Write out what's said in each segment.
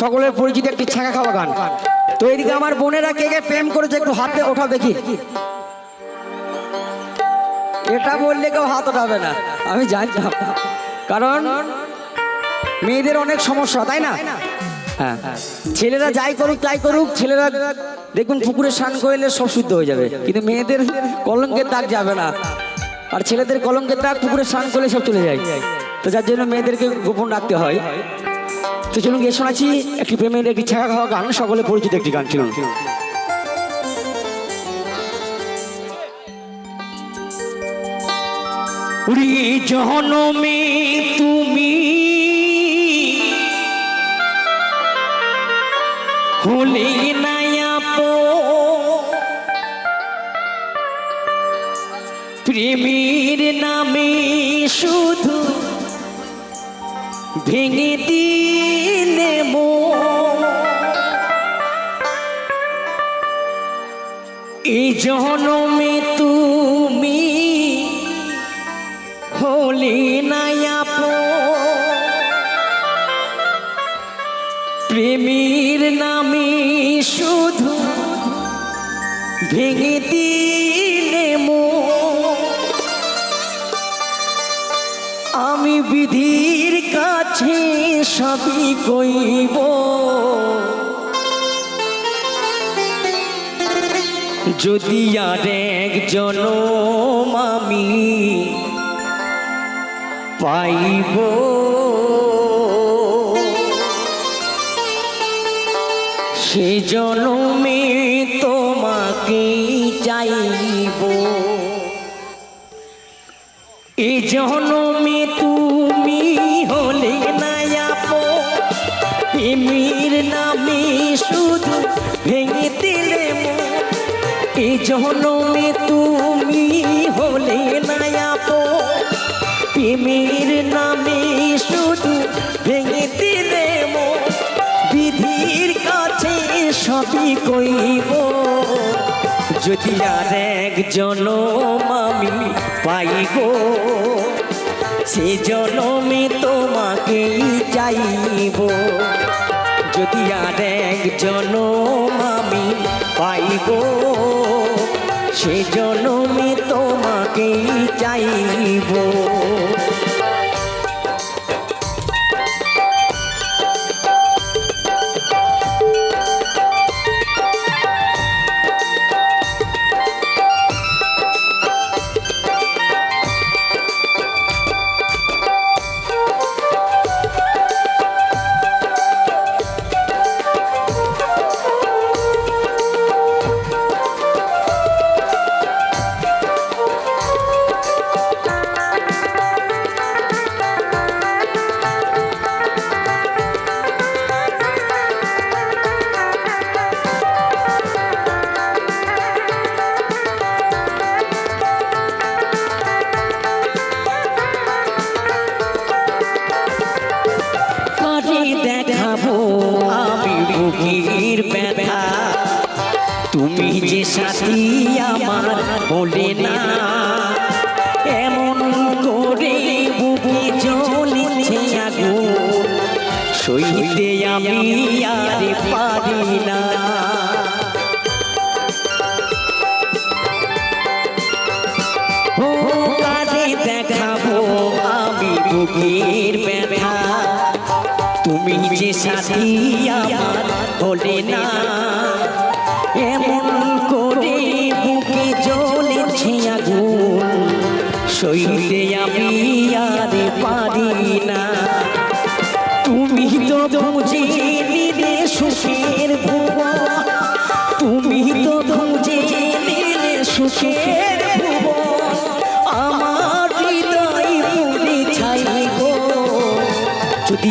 সকলের পরিচিত একটি ছাঁকা খাওয়া গান। তো এদিকে আমার বোনেরা কে কে প্রেম করেছে একটু হাতে ওঠাও দেখি। এটা বললে কেউ হাত ওঠাবে না, আমি জানতাম। কারণ মেয়েদের অনেক সমস্যা, তাই না? হ্যাঁ। ছেলেরা যাই করুক, তাই করুক, ছেলেরা দেখুন পুকুরে স্নান করলে সব শুদ্ধ হয়ে যাবে। কিন্তু মেয়েদের কলঙ্কের দাগ যাবে না। আর ছেলেদের কলঙ্কের দাগ পুকুরে স্নান করলে সব চলে যায়। তো যার জন্য মেয়েদেরকে গোপন রাখতে হয়। তো চলুন গিয়ে শোনাচ্ছি একটি প্রেমের একটি ছায়া খাওয়া গান, সকলে পরিচিত একটি গান উড়ি জনমে তুমি হলে নায়াপ প্রেমের নামে শুধু ভেঙে দিলে। এই জনমে তুমি হলে নায়াপ প্রেমের নামে শুধু ভেঙে দিলে। আমি বিধির কাছে সবই কইব। যদি আর একজন আমি পাইব। সে জনমে তোমাকে চাইব। এ প্রেমের নামে শুধু ভেঙে দিলে মন। এ জনমে তুমি হলে নায়াপ প্রেমের নামে শুধু ভেঙে দিলে। বিধির কাছে সবই কইব যদি আর এক একজন আমি পাইব, সে জনমে তোমাকেই চাইব যদি আর একজন আমি পাইব সে জনমে তোমাকেই চাইব। বুকের ব্যথা। তুমি যে সাথী আমার বলে না, এমন করে বুকে জ্বলিছে আগুন সইতে আমি আর পারি না। ও কাজে দেখাবো আমি বুকের ব্যথা। যে সাথী না। এমন করে বুকে জ্বলেছে আগুন, সইতে আমি আর পারি না। তুমি তো বুঝে নিলে সুখের ভুবন তুমি তো বুঝে নিলে সুখের ভুবন আমার হৃদয় পুরে ছাই গো, যদি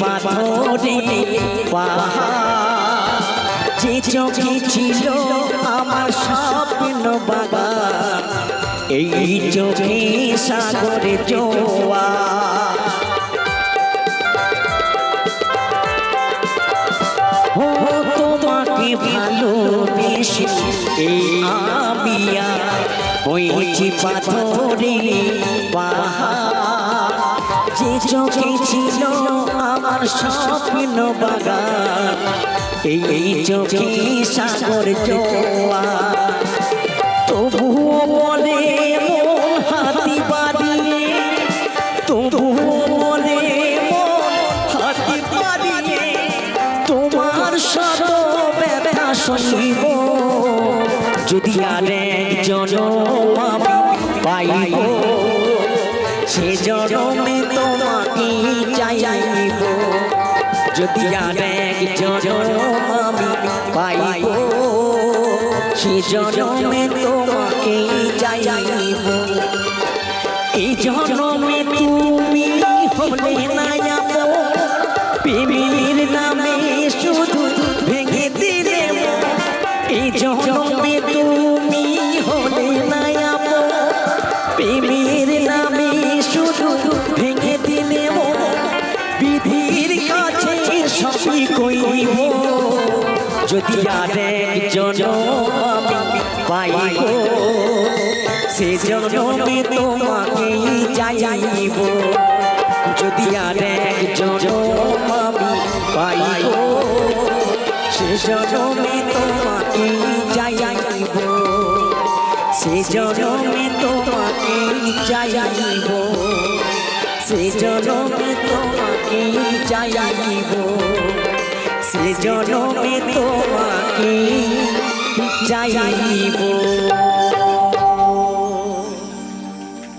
পাথরে পাহাড়। যে চোখে ছিল আমার স্বপ্ন বাগান, এই চোখে সাগরে জোয়া তোমাকে ভালোবেসে এই আমি আর হয়েছি পাথরে চোখে ছিল আমার স্বপ্ন বাগান। এই চোখে সাগর জোয়া তবুও বলে মন হাতি বাড়িয়ে তবুও বলে মন হাতি বাড়িয়ে তোমার শত ব্যথা শুনিব। যদি আর একজন আমি পাইব, সে জনমে যদি আর একজন আমি পাইব? সে জনমে তোমাকে চাইব। এই জনমে তুমি হলে না আপন প্রেমের নামে শুধু ভেঙে দিলে এই জনমে তুমি হলে না আপন প্রেমের নামে শুধু ভেঙে সবই কইব যদি আর একজন আমি পাইব সে জনমে তোমাকে যাইব যদি আর একজন আমি পাইব সে জনমে তোমাকে যাইব সে জনমে তোমাকে যাইব সে জনমে তোমাকে যাইব সে জনমে তোমাকে যাইব।